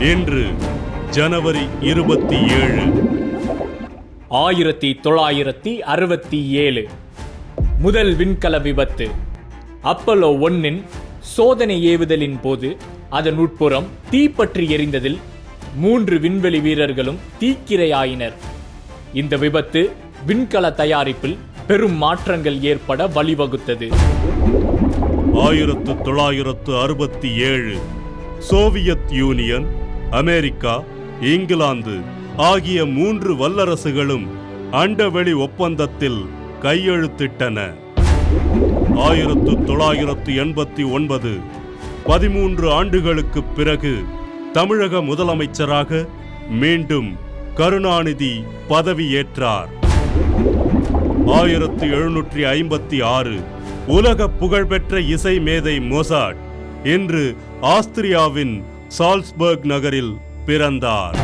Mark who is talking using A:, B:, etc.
A: இன்று ஜனவரி இருபத்தி ஏழு.
B: ஆயிரத்தி தொள்ளாயிரத்தி அறுபத்தி ஏழு. முதல் விண்கல விபத்து. அப்பல்லோ ஒன்னின் சோதனை ஏவுதலின் போது அதன் உட்புறம் தீப்பற்றி எரிந்ததில் மூன்று விண்வெளி வீரர்களும் தீக்கிரையாயினர். இந்த விபத்து விண்கல தயாரிப்பில் பெரும் மாற்றங்கள் ஏற்பட வழிவகுத்தது.
A: ஆயிரத்து தொள்ளாயிரத்து அறுபத்தி ஏழு. சோவியத் யூனியன் அமெரிக்கா இங்கிலாந்து ஆகிய மூன்று வல்லரசுகளும் அண்டவெளி ஒப்பந்தத்தில் கையெழுத்திட்டன. ஆயிரத்து தொள்ளாயிரத்து எண்பத்தி ஒன்பது பதிமூன்று ஆண்டுகளுக்குப் பிறகு தமிழக முதலமைச்சராக மீண்டும் கருணாநிதி பதவியேற்றார். ஆயிரத்து எழுநூற்றி ஐம்பத்தி ஆறு உலக புகழ்பெற்ற இசை மேதை மொசாட் இன்று ஆஸ்திரியாவின் சால்ஸ்பர்க் நகரில் பிறந்தார்.